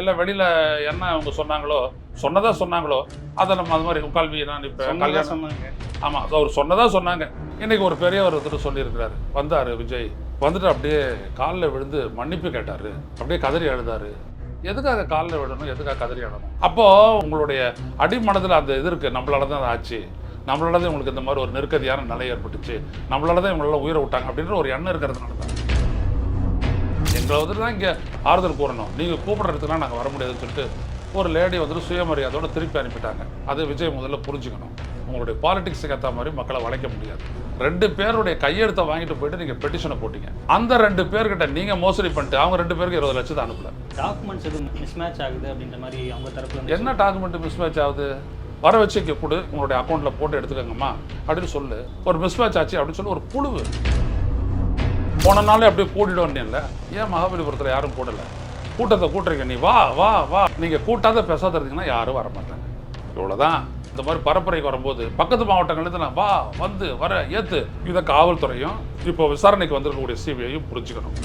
இல்லை வெளியில் என்ன அவங்க சொன்னாங்களோ சொன்னதா சொன்னாங்களோ அதை நம்ம அது மாதிரி கல்வி நான் இப்போ கல்யாணம் சொன்னாங்க. ஆமாம் அவர் சொன்னதா சொன்னாங்க. இன்னைக்கு ஒரு பெரியவர் ஒருத்தர் சொல்லியிருக்கிறாரு. வந்தார் விஜய். வந்துட்டு அப்படியே காலில் விழுந்து மன்னிப்பு கேட்டார். அப்படியே கதறி அழுதாரு. எதுக்காக காலில் விடணும் எதுக்காக கதறி அழணும்? அப்போது உங்களுடைய அடிமனதில் அந்த இது இருக்குது நம்மளால தான் அது ஆச்சு. நம்மளால தான் உங்களுக்கு இந்த மாதிரி ஒரு நெருக்கடியான நிலை ஏற்பட்டுச்சு. நம்மளால தான் இவங்களெல்லாம் உயிரை விட்டாங்க அப்படின்ற ஒரு எண்ணம் இருக்கிறதுனால தான் எங்களை வந்துட்டு தான் இங்கே ஆறுதல் கூறணும். நீங்கள் கூப்பிடுறதுக்குலாம் நாங்கள் வர முடியாதுன்னு சொல்லிட்டு ஒரு லேடி வந்துட்டு சுயமரியாதையோட திருப்பி அனுப்பிட்டாங்க. அது விஜய் முதல்ல புரிஞ்சுக்கணும். உங்களுடைய பாலிடிக்ஸுக்கு ஏற்ற மாதிரி மக்களை வளைக்க முடியாது. ரெண்டு பேருடைய கையெழுத்தை வாங்கிட்டு போயிட்டு நீங்கள் பெட்டிஷனை போட்டீங்க. அந்த ரெண்டு பேர்கிட்ட நீங்கள் மோசடி பண்ணிட்டு அவங்க ரெண்டு பேருக்கு இருபது லட்சத்தை அனுப்பல. டாக்குமெண்ட்ஸ் எதுவும் மிஸ்மேட்ச் ஆகுது அப்படின்ற மாதிரி அவங்க தரப்புல என்ன டாக்குமெண்ட் மிஸ்மேட்ச் ஆகுது? வர வச்சு இங்கே கொடு. உங்களுடைய அக்கௌண்ட்டில் போட்டு எடுத்துக்கோங்கம்மா. அப்படின்னு சொல்லு. ஒரு மிஸ்மேட்ச் ஆச்சு அப்படின்னு சொல்லி. ஒரு புழுவு. போன நாளே அப்படியே கூட்டிடுவோம்ல ஏன் மகாபலிபுரத்தில் யாரும் கூடல கூட்டத்தை கூட்டுறீங்க. நீ வா வா வா. நீங்கள் கூட்டாத பேசாத இருந்தீங்கன்னா யாரும் வர மாட்டாங்க. இவ்வளோதான் இந்த மாதிரி பரப்புரைக்கு வரும்போது பக்கத்து மாவட்டங்கள்லேருந்து நான் வா வந்து வர ஏற்று இதை காவல்துறையும் இப்போ விசாரணைக்கு வந்திருக்கக்கூடிய சிபிஐயும் புரிஞ்சுக்கணும்.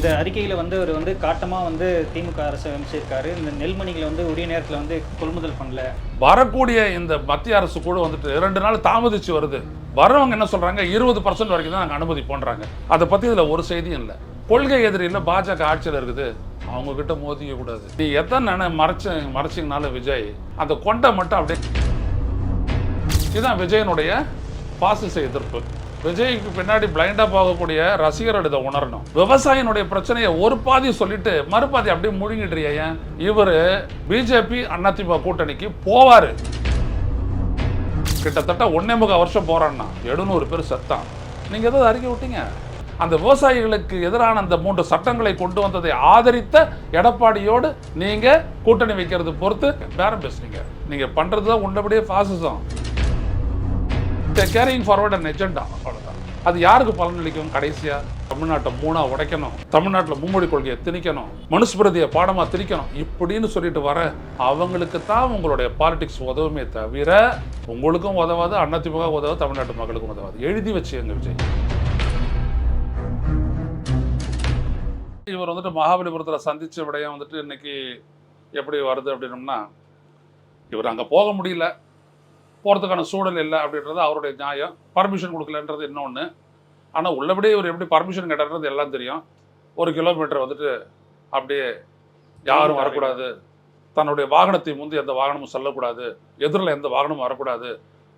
இந்த அறிக்கையில் வந்து அவர் வந்து காட்டமாக வந்து திமுக அரசு அமைச்சிருக்காரு. இந்த நெல்மணிகளை வந்து உரிய நேரத்தில் வந்து கொள்முதல் பண்ணல. வரக்கூடிய இந்த மத்திய அரசு கூட வந்துட்டு ரெண்டு நாள் தாமதிச்சு வருது. வரவங்க என்ன சொல்கிறாங்க இருபது பர்சன்ட் வரைக்கும் தான் நாங்கள் அனுமதி பண்ணுறாங்க அதை பற்றி இதில் ஒரு செய்தியும் இல்லை. கொள்கை எதிரியில் பாஜக ஆட்சியில் இருக்குது. அவங்க கிட்ட மோதிக்க கூடாது. நீ எத்தனை நினை மறைச்ச மறைச்சிங்கனால விஜய் அந்த கொண்டை மட்டும் அப்படியே இதுதான் விஜயனுடைய பாசிச எதிர்ப்பு. விஜய்க்கு பின்னாடி பிளைண்டா போகக்கூடிய ரசிகர்கள் இதை உணரணும். விவசாயினுடைய பிரச்சனையை ஒரு பாதி சொல்லிட்டு மறுபாதி அப்படியே முழுங்கிட்டுறிய ஏன்? இவர் பிஜேபி அதிமுக கூட்டணிக்கு போவாரு. கிட்டத்தட்ட ஒன்னே முக்கால் வருஷம் போறான்னா எழுநூறு பேர் செத்தான். நீங்க ஏதாவது அறிக்கை விட்டீங்க? அந்த விவசாயிகளுக்கு எதிரான அந்த மூன்று சட்டங்களை கொண்டு வந்ததை ஆதரித்த எடப்பாடியோடு நீங்க கூட்டணி வைக்கிறது பொறுத்து பேரம் பேசுறீங்க. நீங்க பண்றது தான் உண்டபடியே பாசிசம் கேரிங் ஃபார்வர்ட் அண்ட் எஜெண்டா அவ்வளோதான் அது யாருக்கு பலனளிக்கும் கடைசியாக தமிழ்நாட்டை மூணாக உடைக்கணும். தமிழ்நாட்டில் மும்மொழி கொள்கையை திணிக்கணும். மனுஸ்மிருதியை பாடமாக திணிக்கணும். இப்படின்னு சொல்லிட்டு வர அவங்களுக்கு தான் உங்களுடைய பாலிடிக்ஸ் உதவுமே தவிர உங்களுக்கும் உதவாது அண்ணாதிமுக உதவாது தமிழ்நாட்டு மக்களுக்கும் உதவாது. எழுதி வச்சு எங்கள் விஜய். இவர் வந்துட்டு மகாபலிபுரத்தில் சந்தித்த விடயம் வந்துட்டு இன்னைக்கு எப்படி வருது அப்படின்னம்னா இவர் அங்கே போக முடியல. போகிறதுக்கான சூழல் இல்லை அப்படின்றது அவருடைய நியாயம். பர்மிஷன் கொடுக்கலன்றது இன்னொன்று ஆனால் உள்ளபடியே இவர் எப்படி பர்மிஷன் கேட்டார்ன்றது எல்லாம் தெரியும். ஒரு கிலோமீட்டர் வந்துட்டு அப்படியே யாரும் வரக்கூடாது. தன்னுடைய வாகனத்தை முந்தி எந்த வாகனமும் செல்லக்கூடாது. எதிரில் எந்த வாகனமும் வரக்கூடாது.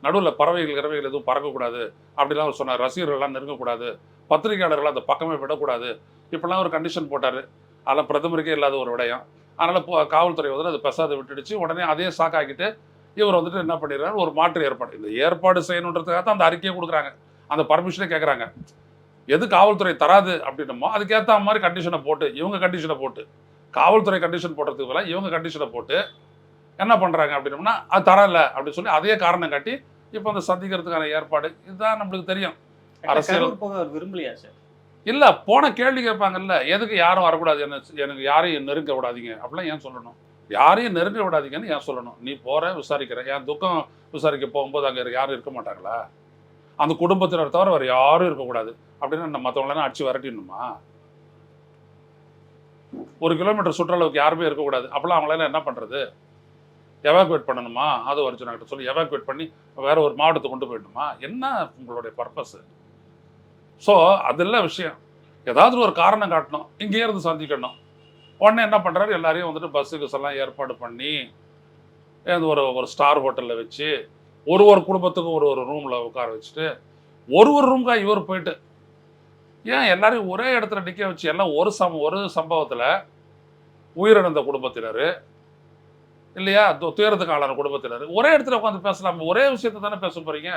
நடுவில் பறவைகள் இறவைகள் எதுவும் பறக்கக்கூடாது. அப்படிலாம் அவர் சொன்னார். ரசிகர்கள்லாம் நெருங்கக்கூடாது. பத்திரிகையாளர்கள் அந்த பக்கமே விடக்கூடாது. இப்படிலாம் ஒரு கண்டிஷன் போட்டார். அதெல்லாம் பிரதமருக்கே இல்லாத ஒரு விடயம். அதனால் காவல்துறை வந்து அது பெசாத விட்டுடுச்சு. உடனே அதே சாக்காக்கிட்டு இவர் வந்துட்டு என்ன பண்ணிடுறாரு? ஒரு மாற்று ஏற்பாடு. இந்த ஏற்பாடு செய்யணுன்றதுக்காக தான் அந்த அறிக்கையை கொடுக்குறாங்க. அந்த பர்மிஷனே கேட்குறாங்க எது காவல்துறை தராது அப்படின்னமோ அதுக்கேற்ற மாதிரி கண்டிஷனை போட்டு இவங்க கண்டிஷனை போட்டு காவல்துறை கண்டிஷன் போடுறதுக்கு பதிலா இவங்க கண்டிஷனை போட்டு என்ன பண்ணுறாங்க அப்படின்னம்னா அது தரல அப்படின்னு சொல்லி அதே காரணம் காட்டி இப்போ அந்த சந்திக்கிறதுக்கான ஏற்பாடு இதுதான் நம்மளுக்கு தெரியும். அரசியல் போக விரும்பலையா சார்? இல்லை போன கேள்வி கேட்பாங்கல்ல எதுக்கு யாரும் வரக்கூடாது? என்ன எனக்கு யாரையும் நெருங்க விடாதீங்க அப்படிலாம் ஏன் சொல்லணும்? யாரையும் நெருங்க விடாதீங்கன்னு ஏன் சொல்லணும்? நீ போற விசாரிக்கிற. என் துக்கம் விசாரிக்க போகும்போது அங்கே யாரும் இருக்க மாட்டாங்களா? அந்த குடும்பத்தினர் தவிர வேறு யாரும் இருக்கக்கூடாது அப்படின்னு நம்ம மற்றவங்களாம் அடிச்சு விரட்டிடணுமா? ஒரு கிலோமீட்டர் சுற்றளவுக்கு யாருமே இருக்கக்கூடாது அப்போலாம் அவங்களால என்ன பண்ணுறது எவாக்குவேட் பண்ணணுமா? அது அர்ஜுனாகிட்ட சொல்லி எவாக்குவேட் பண்ணி வேற ஒரு மாவட்டத்துக்கு கொண்டு போயிடணுமா? என்ன உங்களுடைய பர்பஸ் ஸோ அதெல்லாம் விஷயம். ஏதாவது ஒரு காரணம் காட்டணும். இங்கேயே இருந்து சந்திக்கணும். உடனே என்ன பண்ணுறாரு எல்லாரையும் வந்துட்டு பஸ்ஸுக்கு எல்லாம் ஏற்பாடு பண்ணி ஒரு ஒரு ஸ்டார் ஹோட்டலில் வச்சு ஒரு ஒரு குடும்பத்துக்கும் ஒரு ஒரு ரூமில் உட்கார வச்சுட்டு ஒரு ஒரு ரூம்காக இவர் போயிட்டு. ஏன் எல்லாரையும் ஒரே இடத்துல நிற்க வச்சு எல்லாம் ஒரு சம் ஒரு சம்பவத்தில் உயிரிழந்த குடும்பத்தினர் இல்லையா? துயரத்துக்கு ஆளான குடும்பத்தினர் ஒரே இடத்துல உட்காந்து பேசலாம். ஒரே விஷயத்த தானே பேச போகிறீங்க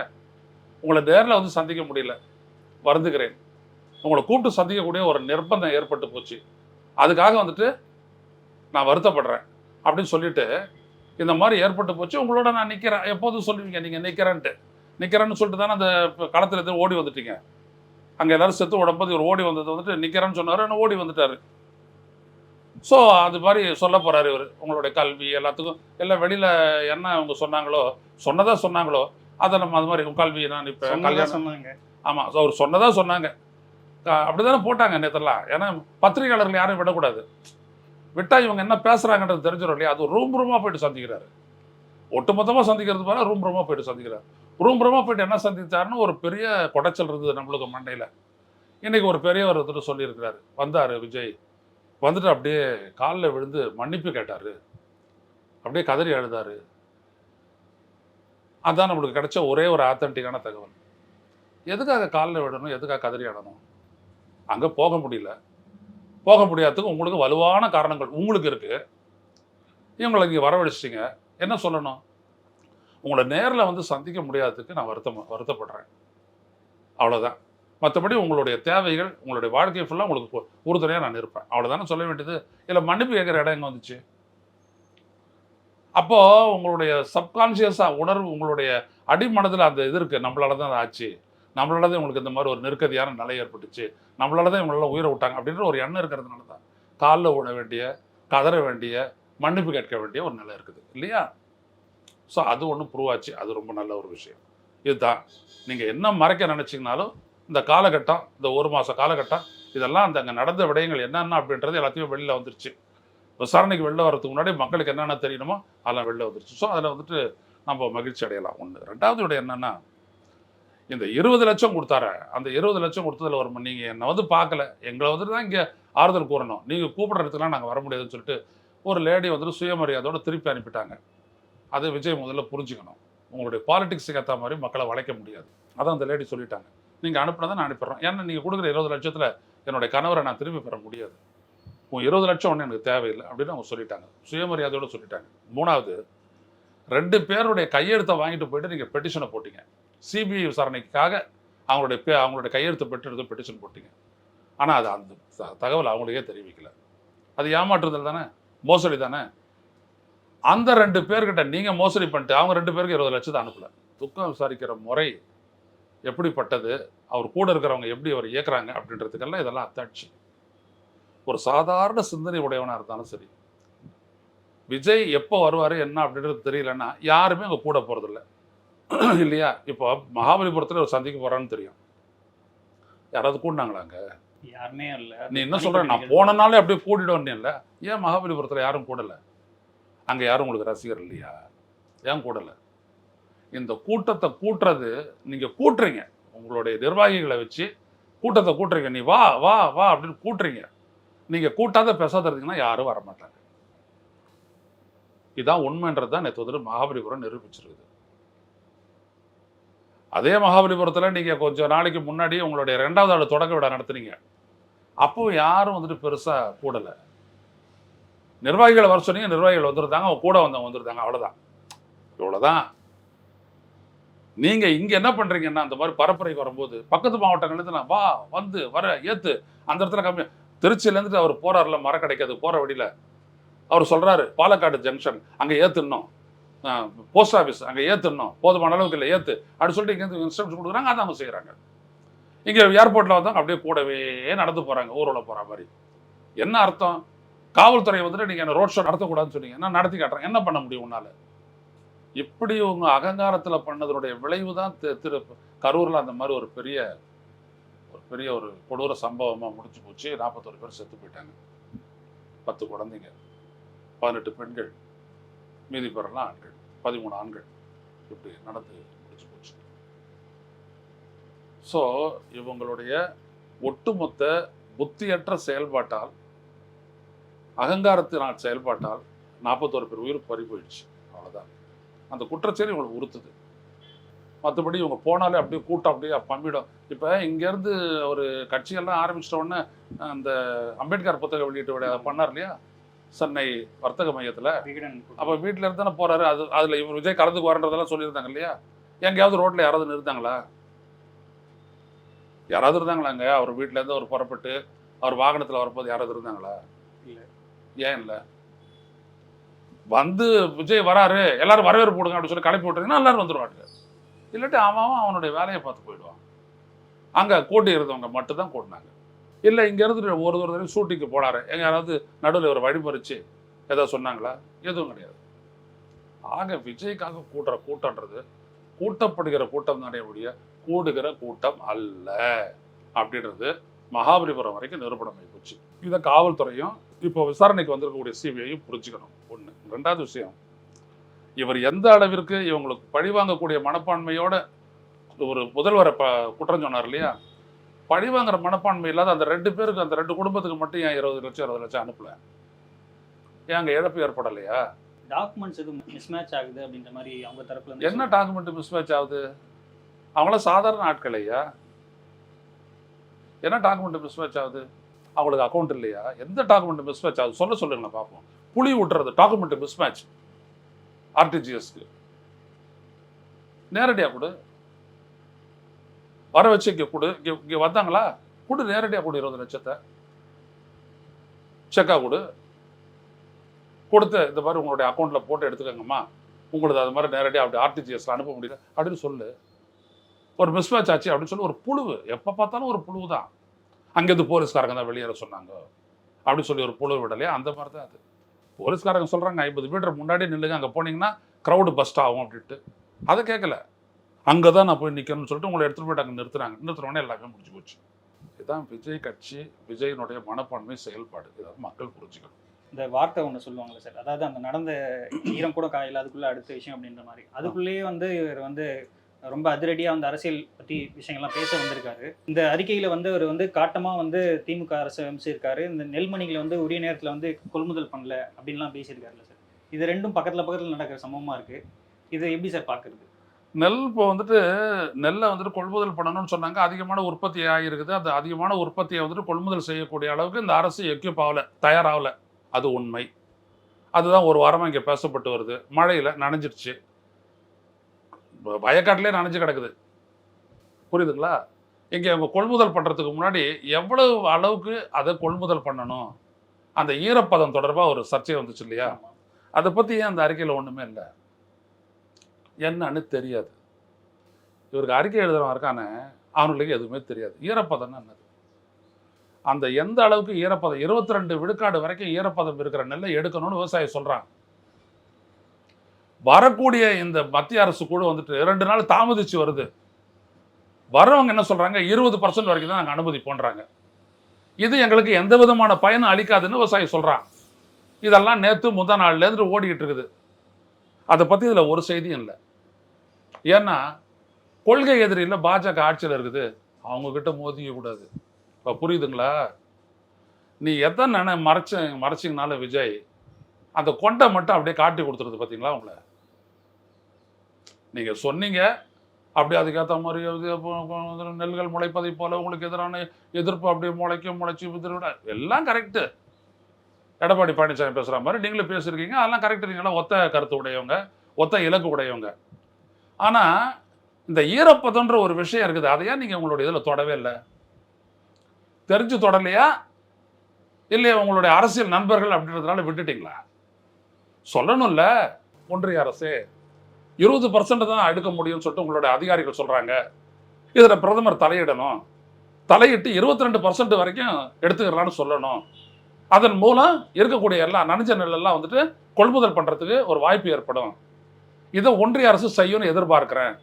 உங்களை நேரில் வந்து சந்திக்க முடியல. வருந்துகிறேன். உங்களை கூப்பிட்டு சந்திக்கக்கூடிய ஒரு நிர்பந்தம் ஏற்பட்டு போச்சு. அதுக்காக வந்துட்டு நான் வருத்தப்படுறேன் அப்படின்னு சொல்லிட்டு இந்த மாதிரி ஏற்பட்டு போச்சு. உங்களோட நான் நிற்கிறேன் எப்போதும் சொல்லுவீங்க? நீங்கள் நிற்கிறேன்ட்டு நிற்கிறேன்னு சொல்லிட்டு தானே அந்த களத்தில் இருந்து ஓடி வந்துட்டீங்க. அங்கே எல்லாரும் செத்து உடம்பது இவர் ஓடி வந்தது வந்துட்டு நிற்கிறேன்னு சொன்னார் ஆனால் ஓடி வந்துட்டாரு. ஸோ அது மாதிரி சொல்ல போறாரு இவர். உங்களுடைய கல்வி எல்லாத்துக்கும் எல்லாம் வெளியில் என்ன அவங்க சொன்னாங்களோ சொன்னதா சொன்னாங்களோ அதை நம்ம அது மாதிரி கல்வி நான் இப்போ கல்யாணம் சொன்னாங்க. ஆமாம் ஸோ அவர் சொன்னதா சொன்னாங்க. அப்படி தானே போட்டாங்க நேற்றுலாம் ஏன்னா பத்திரிகையாளர்கள் யாரும் விடக்கூடாது. விட்டா இவங்க என்ன பேசுறாங்கன்றது தெரிஞ்சிடும் இல்லையா? அது ரூம் ரூமா போயிட்டு சந்திக்கிறாரு. ஒட்டுமொத்தமா சந்திக்கிறது போல ரூம் ரூமா போயிட்டு சந்திக்கிறாரு. ரூம் ரூமா போயிட்டு என்ன சந்தித்தாருன்னு ஒரு பெரிய குடைச்சல் இருந்தது நம்மளுக்கு மண்டையில. இன்னைக்கு ஒரு பெரியவர் ஒருத்தர் சொல்லியிருக்கிறாரு. வந்தாரு விஜய். வந்துட்டு அப்படியே காலில் விழுந்து மன்னிப்பு கேட்டாரு. அப்படியே கதறி அழுதாரு. அதுதான் நம்மளுக்கு கிடைச்ச ஒரே ஒரு ஆத்தன்டிக்கான தகவல். எதுக்காக காலில் விடணும்? எதுக்காக கதறி ஆடணும் அங்கே போக முடியல. போக முடியாததுக்கு உங்களுக்கு வலுவான காரணங்கள் உங்களுக்கு இருக்குது இவங்களை இங்கே வரவழைச்சிட்டிங்க. என்ன சொல்லணும்? உங்களை நேரில் வந்து சந்திக்க முடியாததுக்கு நான் வருத்தம் வருத்தப்படுறேன். அவ்வளோதான் மற்றபடி உங்களுடைய தேவைகள் உங்களுடைய வாழ்க்கை ஃபுல்லாக உங்களுக்கு உறுதுணையாக நான் இருப்பேன். அவ்வளோதானே சொல்ல வேண்டியது? இல்லை மன்னிப்பு கேட்குற இடம் எங்கே வந்துச்சு? அப்போது உங்களுடைய சப்கான்ஷியஸாக உணர்வு உங்களுடைய அடிமனதில் அந்த இது இருக்குது நம்மளால தான் ஆச்சு. நம்மளால தான் இவங்களுக்கு இந்த மாதிரி ஒரு நெருக்கடியான நிலை ஏற்பட்டுச்சு. நம்மளால தான் இவங்களெல்லாம் உயிரை விட்டாங்க அப்படின்ற ஒரு எண்ணம் இருக்கிறதுனால தான் காலில் விட வேண்டிய கதற வேண்டிய மன்னிப்பு கேட்க வேண்டிய ஒரு நிலை இருக்குது. இல்லையா? ஸோ அது ஒன்று ப்ரூவ் ஆச்சு. அது ரொம்ப நல்ல ஒரு விஷயம். இதுதான். நீங்கள் என்ன மறைக்க நினச்சிங்கனாலும் இந்த காலகட்டம் இந்த ஒரு மாத காலகட்டம் இதெல்லாம் அந்த அங்கே நடந்த விடயங்கள் என்னென்ன அப்படின்றது எல்லாத்தையும் வெளியில் வந்துருச்சு. விசாரணைக்கு வெளில வரதுக்கு முன்னாடி மக்களுக்கு என்னென்ன தெரியணுமோ அதெல்லாம் வெளில வந்துருச்சு. ஸோ அதில் வந்துட்டு நம்ம மகிழ்ச்சி அடையலாம். ஒன்று ரெண்டாவது விட என்னென்னா இந்த இருபது லட்சம் கொடுத்தார. அந்த இருபது லட்சம் கொடுத்ததில் ஒரு நீங்கள் என்னை வந்து பார்க்கல. எங்களை வந்துட்டு தான் இங்கே ஆறுதல் கூறணும். நீங்கள் கூப்பிட்ற இடத்துலாம் நாங்கள் வர முடியாதுன்னு சொல்லிட்டு ஒரு லேடி வந்துட்டு சுயமரியாதையோட திருப்பி அனுப்பிட்டாங்க. அதை விஜய் முதல்ல புரிஞ்சுக்கணும். உங்களுடைய பாலிடிக்ஸுக்கு ஏற்ற மாதிரி மக்களை வளைக்க முடியாது. அதான் அந்த லேடி சொல்லிட்டாங்க. நீங்கள் அனுப்பினதை நான் அனுப்பிடுறேன் ஏன்னா நீங்கள் கொடுக்குற இருபது லட்சத்தில் என்னுடைய கணவரை நான் திரும்பி பெற முடியாது. உன் இருபது லட்சம் ஒன்று எனக்கு தேவையில்லை அப்படின்னு அவங்க சொல்லிட்டாங்க. சுயமரியாதையோடு சொல்லிட்டாங்க. மூணாவது ரெண்டு பேருடைய கையெழுத்தை வாங்கிட்டு போயிட்டு நீங்கள் பெட்டிஷனை போட்டீங்க. சிபிஐ விசாரணைக்காக அவங்களுடைய பே அவங்களுடைய கையெழுத்து பெற்றெடுத்து பெட்டிஷன் போட்டீங்க. ஆனால் அது அந்த த- தகவல் அவங்களுக்கே தெரிவிக்கல. அது ஏமாற்றுதல் தானே? மோசடி தானே? அந்த ரெண்டு பேர்கிட்ட நீங்கள் மோசடி பண்ணிட்டு அவங்க ரெண்டு பேருக்கு இருபது லட்சத்தை அனுப்பலை. துக்கம் விசாரிக்கிற முறை எப்படிப்பட்டது? அவர் கூட இருக்கிறவங்க எப்படி அவர் இயக்குறாங்க? அப்படின்றதுக்கெல்லாம் இதெல்லாம் அத்தாட்சி. ஒரு சாதாரண சிந்தனை உடையவனாக இருந்தாலும் சரி. விஜய் எப்போ வருவார் என்ன அப்படின்றது தெரியலன்னா யாருமே அங்கே கூட போகிறதில்ல இல்லையா? இப்போ மகாபலிபுரத்தில் ஒரு சந்திக்க போகிறான்னு தெரியும். யாராவது கூடினாங்களா அங்கே? யாருமே இல்ல. நீ என்ன சொல்ற? நான் போனனாலே அப்படியே கூட்டிடுவேன்ல ஏன் மகாபலிபுரத்தில் யாரும் கூடலை? அங்கே யாரும் உங்களுக்கு ரசிகர் இல்லையா? ஏன் கூடலை? இந்த கூட்டத்தை கூட்டுறது நீங்கள் கூட்டுறீங்க. உங்களுடைய நிர்வாகிகளை வச்சு கூட்டத்தை கூட்டுறீங்க. நீ வா வா வா அப்படின்னு கூட்டுறீங்க. நீங்கள் கூட்டாத பேசாத இருந்தீங்கன்னா யாரும் வர மாட்டாங்க இதான் உண்மைன்றது தான் நேற்று வந்து மகாபலிபுரம் நிரூபிச்சிருக்குது. அதே மகாபலிபுரத்தில் நீங்கள் கொஞ்சம் நாளைக்கு முன்னாடி உங்களுடைய ரெண்டாவது ஆள் தொடக்க விட நடத்துனீங்க. அப்போ யாரும் வந்துட்டு பெருசாக கூடலை. நிர்வாகிகளை வர சொன்னீங்க நிர்வாகிகள் வந்துருந்தாங்க அவங்க கூட வந்தவங்க வந்திருந்தாங்க அவ்வளோதான் இவ்வளோதான் நீங்கள் இங்கே என்ன பண்ணுறீங்கன்னா அந்த மாதிரி பரப்புரைக்கு வரும்போது பக்கத்து மாவட்டங்கள்லேருந்து நான் வா வந்து வர ஏற்று அந்த இடத்துல கம்மி திருச்சியிலேருந்து அவர் போறாருல மரம் கிடைக்காது போகிற வழியில். அவர் சொல்கிறாரு பாலக்காடு ஜங்ஷன் அங்கே ஏற்றுனோம் போஸ்ட் ஆஃபீஸ் அங்கே ஏற்றுனோம் போதுமான அளவுக்கு இல்லை ஏற்று அப்படின்னு சொல்லிட்டு இங்கேருந்து இன்ஸ்ட்ரக்ஷன் கொடுக்குறாங்க அதை அவங்க செய்கிறாங்க இங்கே ஏர்போர்ட்டில் வந்தாங்க அப்படியே கூடவே நடந்து போகிறாங்க ஊரில் போகிற மாதிரி. என்ன அர்த்தம்? காவல்துறை வந்துட்டு நீங்கள் என்ன ரோட் ஷோ நடத்தக்கூடாதுன்னு சொன்னீங்க நான் நடத்தி காட்டுறேன் என்ன பண்ண முடியும் உன்னால்? இப்படி உங்கள் அகங்காரத்தில் பண்ணதனுடைய விளைவு தான் திரு திரு கரூரில் அந்த மாதிரி ஒரு பெரிய ஒரு பெரிய ஒரு கொடூர சம்பவமாக முடிஞ்சு போச்சு. நாற்பத்தோரு பேர் செத்து போயிட்டாங்க. பத்து குழந்தைங்க பதினெட்டு பெண்கள் மீதி பேரெல்லாம் ஆண்கள். பதிமூணு ஆண்கள் இப்படி நடந்து முடிச்சு போச்சு. ஸோ இவங்களுடைய ஒட்டுமொத்த புத்தியற்ற செயல்பாட்டால் அகங்காரத்தினால் செயல்பாட்டால் நாற்பத்தோரு பேர் உயிர் பறி போயிடுச்சு அவ்வளோதான் அந்த குற்றச்செயல் இவங்களுக்கு உறுத்துது. மற்றபடி இவங்க போனாலே அப்படியே கூட்டம் அப்படியே பம்மிடும் இப்போ இங்கேருந்து ஒரு கட்சியெல்லாம் ஆரம்பிச்சிட்ட உடனே அந்த அம்பேத்கர் புத்தக வெளியீட்டு விட பண்ணார் இல்லையா? சென்னை வர்த்தக மையத்தில். அப்போ வீட்டில் இருந்து தானே போறாரு? அது அதில் இவர் விஜய் கலந்துக்கு வரன்றதெல்லாம் சொல்லியிருந்தாங்க இல்லையா? எங்கேயாவது ரோட்டில் யாராவது நிறுத்தாங்களா? யாராவது இருந்தாங்களாங்க அவர் வீட்ல இருந்து அவர் புறப்பட்டு அவர் வாகனத்தில் வரப்போது யாராவது இருந்தாங்களா? இல்ல. ஏன் இல்லை? வந்து விஜய் வராரு எல்லாரும் வரவேற்பு போடுங்க அப்படின்னு சொல்லி கிளப்பி விட்டுறீங்கன்னா எல்லாரும் வந்துருவாங்க. இல்லாட்டி அவன் அவன் அவனுடைய வேலையை பார்த்து போயிடுவான். அங்கே கூட்டி இருந்தவங்க மட்டும்தான் கூட்டினாங்க இல்லை இங்கேருந்து ஒரு ஒரு தடவை ஷூட்டிங்கு போனார். எங்கே யாராவது நடுவில் ஒரு வழிபறிச்சு ஏதாவது சொன்னாங்களா? எதுவும் கிடையாது. ஆக விஜய்க்காக கூட்டுற கூட்டம்ன்றது கூட்டப்படுகிற கூட்டம் தானே ஒழிய கூடுகிற கூட்டம் அல்ல அப்படின்றது மகாபலிபுரம் வரைக்கும் நிரூபணம் போச்சு. இதை காவல்துறையும் இப்போ விசாரணைக்கு வந்திருக்கக்கூடிய சிபிஐயும் புரிஞ்சுக்கணும். ஒன்று ரெண்டாவது விஷயம் இவர் எந்த அளவிற்கு இவங்களுக்கு பழிவாங்கக்கூடிய மனப்பான்மையோட ஒரு முதல்வரை ப குற்றம் சொன்னார் இல்லையா? பழிவாங்குற மனப்பான்மை இல்லாத அந்த ரெண்டு பேருக்கு அந்த ரெண்டு குடும்பத்துக்கு மட்டும் ஏன் இருபது லட்சம் இருபது லட்சம் அனுப்பல? ஏன் அங்கே இழப்பு ஏற்படலையா? டாக்குமெண்ட்ஸ் எதுவும் மிஸ்மேட்ச் ஆகுது அப்படின்ற மாதிரி அவங்க தரப்புல என்ன டாக்குமெண்ட் மிஸ்மேட்ச் ஆகுது? அவங்களாம் சாதாரண ஆட்கள் ஐயா. என்ன டாக்குமெண்ட் மிஸ்மேட்ச் ஆகுது? அவங்களுக்கு அக்கௌண்ட் இல்லையா? எந்த டாக்குமெண்ட் மிஸ்மேட்ச் ஆகுது? சொல்ல சொல்லுங்களேன் பார்ப்போம். புளி விட்டுறது டாக்குமெண்ட் மிஸ்மேட்ச் ஆர்டிஜிஎஸ்க்கு நேரடியாக கொடு. வர வச்சு இங்கே கொடு இங்கே இங்கே வந்தாங்களா? கொடு நேரடியாக கொடு இருபது லட்சத்தை. செக்காக கொடு. கொடுத்து இந்த மாதிரி உங்களுடைய அக்கௌண்ட்டில் போட்டு எடுத்துக்கோங்கம்மா. உங்களுக்கு அது மாதிரி நேரடியாக அப்படி ஆர்டிஜிஎஸ்ல அனுப்ப முடியல அப்படின்னு சொல்லு. ஒரு மிஸ்மேட்ச் ஆச்சு அப்படின்னு சொல்லி. ஒரு புழுவு. எப்போ பார்த்தாலும் ஒரு புழுவு தான் அங்கேருந்து போலீஸ்காரங்க தான் வெளியேற சொன்னாங்க. அப்படின்னு சொல்லி ஒரு புழு விடலையா? அந்த மாதிரி தான் அது. போலீஸ்காரங்க சொல்கிறாங்க ஐம்பது மீட்டர் முன்னாடி நில்லுங்க. அங்கே போனீங்கன்னா க்ரௌடு பஸ்ட் ஆகும் அப்படின்ட்டு. அதை கேட்கல அங்கே தான் நான் போய் நிற்கணும்னு சொல்லிட்டு உங்களை எடுத்துகிட்டு போயிட்டு அங்கே நிறுத்துறாங்க நிறுத்தினோடனே எல்லாமே முடிஞ்சு போச்சு. இதுதான் விஜய் கட்சி விஜயனுடைய மனப்பான்மை செயல்பாடு. இதை மக்கள் புரிஞ்சுக்கணும். இந்த வார்த்தை ஒன்று சொல்லுவாங்கல்ல சார். அதாவது அந்த நடந்த ஈரம் கூட காயில அதுக்குள்ள அடுத்த விஷயம் அப்படின்ற மாதிரி. அதுக்குள்ளேயே வந்து இவர் வந்து ரொம்ப அதிரடியாக வந்து அரசியல் பற்றி விஷயங்கள்லாம் பேச வந்திருக்காரு. இந்த அறிக்கையில் வந்து அவர் வந்து காட்டமாக வந்து திமுக அரசு அமைச்சிருக்காரு இந்த நெல்மணிகளை வந்து உரிய நேரத்தில் வந்து கொள்முதல் பண்ணல அப்படின்லாம் பேசியிருக்காருல்ல சார். இது ரெண்டும் பக்கத்தில் பக்கத்தில் நடக்கிற சம்பவமாக இருக்குது இதை எப்படி சார் பார்க்குறது? நெல் இப்போ வந்துட்டு நெல்லை வந்துட்டு கொள்முதல் பண்ணணும்னு சொன்னாங்க. அதிகமான உற்பத்தி ஆகிருக்குது அந்த அதிகமான உற்பத்தியை வந்துட்டு கொள்முதல் செய்யக்கூடிய அளவுக்கு இந்த அரசு எக்யூப் ஆகலை தயாராகல. அது உண்மை. அதுதான் ஒரு வாரமாக இங்கே பேசப்பட்டு வருது. மழையில் நனைஞ்சிருச்சு. வயக்காட்டிலே நனைஞ்சு கிடக்குது. புரியுதுங்களா? இங்கே அவங்க கொள்முதல் பண்ணுறதுக்கு முன்னாடி எவ்வளவு அளவுக்கு அதை கொள்முதல் பண்ணணும்? அந்த ஈரப்பதம் தொடர்பாக ஒரு சர்ச்சை வந்துச்சு இல்லையா? அதை பற்றி ஏன் அந்த அறிக்கையில் ஒன்றுமே இல்லை? என்னன்னு தெரியாது. இவருக்கு அறிக்கை எழுதுறவன் இருக்கானே அவனுக்கு எதுவுமே தெரியாது. ஈரப்பதம்னா என்னது அந்த எந்த அளவுக்கு ஈரப்பதம் இருபத்தி ரெண்டு விழுக்காடு வரைக்கும் ஈரப்பதம் இருக்கிற நெல்லை எடுக்கணும்னு விவசாயி சொல்றாங்க வரக்கூடிய இந்த மத்திய அரசு குழு வந்துட்டு ரெண்டு நாள் தாமதிச்சு வருது. வர்றவங்க என்ன சொல்றாங்க? இருபது பர்சன்ட் வரைக்கும் தான் நாங்கள் அனுமதி பண்றாங்க இது எங்களுக்கு எந்த விதமான பயனும் அளிக்காதுன்னு விவசாயி சொல்றான். இதெல்லாம் நேற்று முந்தா நாள்லேருந்து ஓடிக்கிட்டு இருக்குது. அதை பற்றி இதில் ஒரு செய்தியும் இல்லை. ஏன்னா கொள்கை எதிரியில் பாஜக ஆட்சியில் இருக்குது. அவங்கக்கிட்ட மோதிக்க கூடாது. இப்போ புரியுதுங்களா? நீ எத்தனை நினை மறைச்ச மறைச்சிங்கனால விஜய் அந்த கொண்டை மட்டும் அப்படியே காட்டி கொடுத்துருது பார்த்தீங்களா உங்களை? நீங்கள் சொன்னீங்க அப்படி அதுக்கேற்ற மாதிரி இது நெல்கள் முளைப்பதை போல உங்களுக்கு எதிரான எதிர்ப்பு அப்படியே முளைக்கும் முளைச்சி விதிர எல்லாம் கரெக்டு எடப்பாடி பழனிசாமி பேசுகிற மாதிரி நீங்களும் பேசியிருக்கீங்க. அதெல்லாம் கரெக்டு நீங்களாம் ஒத்த கருத்து உடையவங்க ஒத்த இலக்கு உடையவங்க. ஆனால் இந்த ஈரப்பதன்ற ஒரு விஷயம் இருக்குது. அதையா நீங்கள் உங்களுடைய இதில் தொடவே இல்லை? தெரிஞ்சு தொடலையா? இல்லையா உங்களுடைய அரசியல் நண்பர்கள் அப்படின்றதுனால விட்டுட்டிங்களா? சொல்லணும்ல ஒன்றிய அரசு இருபது பர்சன்ட் தான் எடுக்க முடியும்னு சொல்லிட்டு உங்களுடைய அதிகாரிகள் சொல்கிறாங்க இதில் பிரதமர் தலையிடணும். தலையிட்டு இருபத்தி ரெண்டு பர்சன்ட் வரைக்கும் எடுத்துக்கிறான்னு சொல்லணும். அதன் மூலம் இருக்கக்கூடிய எல்லா நனைஞ்ச நெல்லெல்லாம் வந்துட்டு கொள்முதல் பண்ணுறதுக்கு ஒரு வாய்ப்பு ஏற்படும். இதை ஒன்றிய அரசு செய்யும்னு எதிர்பார்க்குறேன்.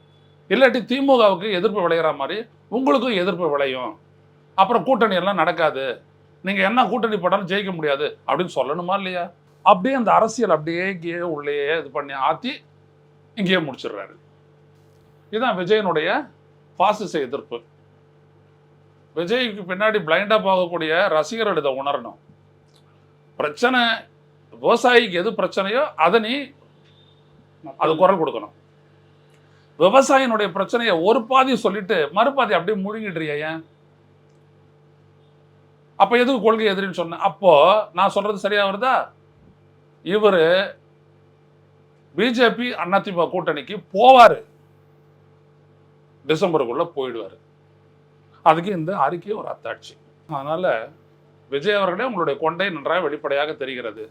இல்லாட்டி திமுகவுக்கு எதிர்ப்பு விளையிற மாதிரி உங்களுக்கும் எதிர்ப்பு விளையும். அப்புறம் கூட்டணி எல்லாம் நடக்காது. நீங்கள் என்ன கூட்டணி போட்டாலும் ஜெயிக்க முடியாது அப்படின்னு சொல்லணுமா இல்லையா? அப்படியே அந்த அரசியல் அப்படியே இங்கேயே உள்ளேயே இது பண்ணி ஆற்றி இங்கேயே முடிச்சிடுறாரு. இதுதான் விஜயனுடைய பாசிச எதிர்ப்பு. விஜய்க்கு பின்னாடி பிளைண்டாக போகக்கூடிய ரசிகர்கள் இதை உணரணும். பிரச்சனை விவசாயிக்கு எது பிரச்சனையோ அதை நீ அது குரல் கொடுக்கணும். விவசாயினுடைய பிரச்சனையை ஒரு பாதி சொல்லிட்டு மறுபாதி அப்படியே முழுங்கிடுறியா ஏன்? அப்போ எதுக்கு கொள்கை எதிரின்னு சொன்னேன் அப்போ நான் சொல்றது சரியா வருதா? இவரு பிஜேபி அதிமுக கூட்டணிக்கு போவாரு. டிசம்பருக்குள்ள போயிடுவாரு. அதுக்கு இந்த அறிக்கை ஒரு அத்தாட்சி. அதனால விஜய் அவர்களே உங்களுடைய கொண்டை நன்றாக வெளிப்படையாக தெரிகிறது.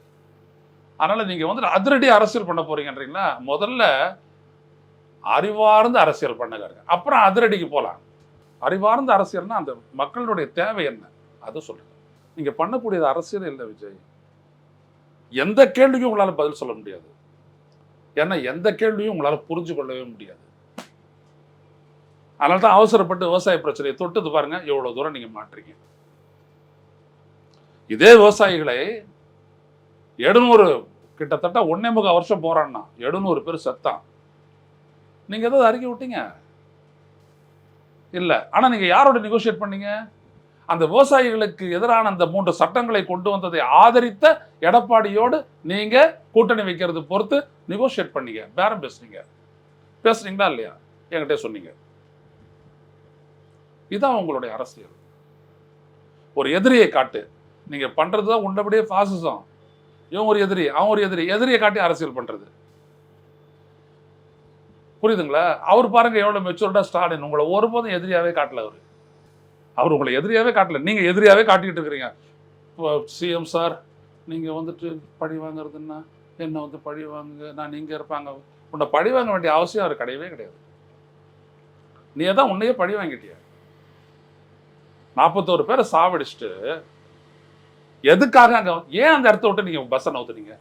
அதனால் நீங்கள் வந்து அதிரடி அரசியல் பண்ண போறீங்கன்றீங்களா? முதல்ல அறிவார்ந்து அரசியல் பண்ணுங்க. அப்புறம் அதிரடிக்கு போகலாம் அறிவார்ந்த அரசியல்னா அந்த மக்களுடைய தேவை என்ன? அதை சொல்லுங்க. நீங்கள் பண்ணக்கூடியது அரசியல் இல்லை விஜய். எந்த கேள்விக்கும் உங்களால் பதில் சொல்ல முடியாது. ஏன்னா எந்த கேள்வியும் உங்களால் புரிஞ்சு கொள்ளவே முடியாது. அதனால தான் அவசரப்பட்டு விவசாய பிரச்சனையை தொட்டது பாருங்கள் எவ்வளோ தூரம் நீங்கள் மாட்டுறீங்க இதே விவசாயிகளை எழுநூறு கிட்டத்தட்ட ஒன்னே முக்கால் வருஷம் போறான்னா எழுநூறு பேர் செத்தான் நீங்க ஏதாவது அறிக்கை விட்டீங்க? இல்ல. ஆனா நீங்க யாரோட நெகோஷியேட் பண்ணீங்க? அந்த விவசாயிகளுக்கு எதிரான அந்த மூன்று சட்டங்களை கொண்டு வந்ததை ஆதரித்த எடப்பாடியோடு நீங்க கூட்டணி வைக்கிறது பொறுத்து நெகோஷியேட் பண்ணீங்க. பேரம் பேசுனீங்க? பேசுனீங்களா இல்லையா? என்கிட்ட சொன்னீங்க. இதான் உங்களுடைய அரசியல். ஒரு எதிரியை காட்டு. நீங்க பண்றது தான் உண்டபடியே பாசிசம் இவன் ஒரு எதிரி அவன் ஒரு எதிரி எதிரியை காட்டி அரசியல் பண்றது. புரியுதுங்களா? அவர் பாருங்க எவ்வளவு மெச்சூர்டா ஸ்டாலின். உங்களை ஒருபோதும் எதிரியாவே காட்டல அவர். அவர் உங்களை எதிரியாவே காட்டல. நீங்க எதிரியாவே காட்டிக்கிட்டு இருக்கிறீங்க. சிஎம் சார் நீங்க வந்துட்டு பழி வாங்குறதுன்னா என்ன? வந்து பழி வாங்க நான் நீங்கள் இருப்பாங்க. உன்னை பழி வாங்க வேண்டிய அவசியம் அவர் கிடையவே கிடையாது. நீ தான் உன்னையே பழி வாங்கிட்டிய? நாற்பத்தோரு பேரை சாவடிச்சுட்டு எதுக்காக அங்கே ஏன் அந்த இடத்த விட்டு நீங்கள் பஸ்ஸை நவுத்துறீங்க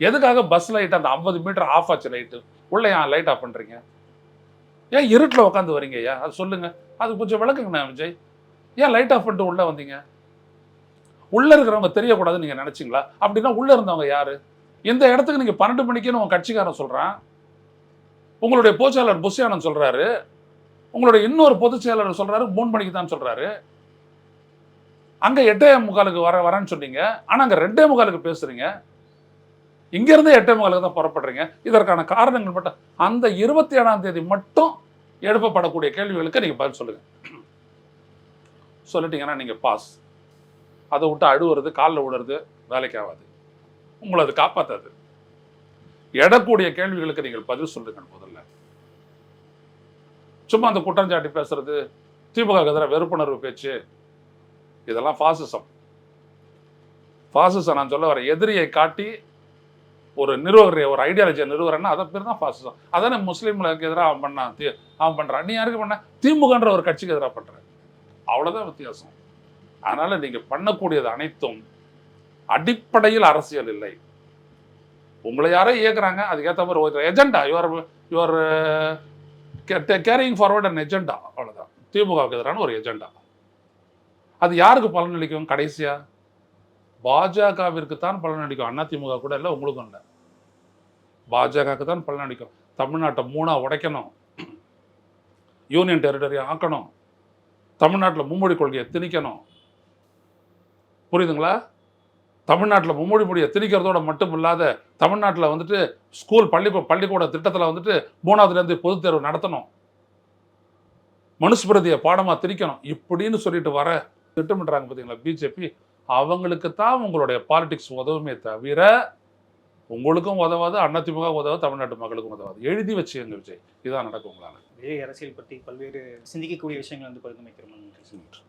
எதுக்காக பஸ் லைட் அந்த ஐம்பது மீட்டர் ஆஃப் ஆச்சு லைட்டு உள்ளே ஏன் லைட் ஆஃப் பண்ணுறீங்க ஏன் இருட்டில் உட்காந்து வரீங்க ஐயா? அது சொல்லுங்கள் அது கொஞ்சம் விளக்குங்கண்ணா விஜய். ஏன் லைட் ஆஃப் பண்ணிட்டு உள்ளே வந்தீங்க? உள்ளே இருக்கிறவங்க தெரியக்கூடாதுன்னு நீங்கள் நினச்சிங்களா? அப்படின்னா உள்ளே இருந்தவங்க யார்? இந்த இடத்துக்கு நீங்கள் பன்னெண்டு மணிக்குன்னு உங்கள் கட்சிக்காரன் சொல்கிறான் உங்களுடைய பொதுச்செயலாளர் புஷியானன் சொல்கிறாரு உங்களுடைய இன்னொரு பொதுச் செயலாளர் மூணு மணிக்கு தான் சொல்கிறாரு அங்கே எட்டே முக்காலுக்கு வர வரேன்னு சொன்னீங்க. ஆனால் அங்கே ரெண்டே முக்காலுக்கு பேசுகிறீங்க இங்கேருந்து எட்டே முக்காலுக்கு தான் புறப்படுறீங்க. இதற்கான காரணங்கள் மட்டும் அந்த இருபத்தி ஏழாம் தேதி மட்டும் எழுப்பப்படக்கூடிய கேள்விகளுக்கு நீங்கள் பதில் சொல்லுங்க. சொல்லிட்டீங்கன்னா நீங்கள் பாஸ் அதை விட்டு அழுவுறது காலில் விடுறது வேலைக்கு ஆகாது உங்களை அது காப்பாற்றாது எடக்கூடிய கேள்விகளுக்கு நீங்கள் பதில் சொல்லுங்க முதல்ல. சும்மா அந்த குற்றஞ்சாட்டி பேசுறது திமுக எதிராக வெறுப்புணர்வு பேச்சு இதெல்லாம் ஃபாசிசம் ஃபாசிசம் நான் சொல்ல வர எதிரியை காட்டி ஒரு நிறுவகரை ஒரு ஐடியாலஜியை நிறுவறேன்னா அதை பேர் தான் ஃபாசிசம் அதானே முஸ்லீம்களுக்கு எதிராக அவன் பண்ணான். தீ அவன் பண்ணுறான் நீ யாருக்கு பண்ண? திமுகன்ற ஒரு கட்சிக்கு எதிராக பண்ற. அவ்வளோதான் வித்தியாசம். அதனால் நீங்கள் பண்ணக்கூடியது அனைத்தும் அடிப்படையில் அரசியல் இல்லை. உங்களை யாரோ இயக்குறாங்க அதுக்கேற்ற மாதிரி ஒரு agenda your your carrying forward and agenda அவ்வளோதான் திமுகவுக்கு எதிரான ஒரு எஜெண்டா அது யாருக்கு பலனளிக்கும் கடைசியாக பாஜகவிற்கு தான் பலனளிக்கும். அதிமுக கூட இல்லை உங்களுக்கும் இல்லை. பாஜகவுக்கு தான் பலனளிக்கும். தமிழ்நாட்டை மூணாக உடைக்கணும். யூனியன் டெரிட்டரி ஆக்கணும். தமிழ்நாட்டில் மும்மொழி கொள்கையை திணிக்கணும். புரியுதுங்களா? தமிழ்நாட்டில் மும்மொழி மொழியை திணிக்கிறதோட மட்டும் இல்லாத தமிழ்நாட்டில் வந்துட்டு ஸ்கூல் பள்ளி பள்ளிக்கூட திட்டத்தில் வந்துட்டு மூணாவதுலேருந்து பொதுத் தேர்வு நடத்தணும். மனுஷ்பிரதியை பாடமாக திணிக்கணும். இப்படின்னு சொல்லிட்டு வர திட்டமிடுறாங்க பார்த்தீங்களா பிஜேபி. அவங்களுக்கு தான் உங்களுடைய பாலிடிக்ஸ் உதவுமே தவிர உங்களுக்கும் உதவாது அதிமுக உதவாது தமிழ்நாட்டு மக்களுக்கும் உதவாது. எழுதி வச்சுக்கங்க விஜய். இதான் நடக்கும் உங்களால். அரசியல் பற்றி பல்வேறு சிந்திக்கக்கூடிய விஷயங்கள் வந்து நன்றி.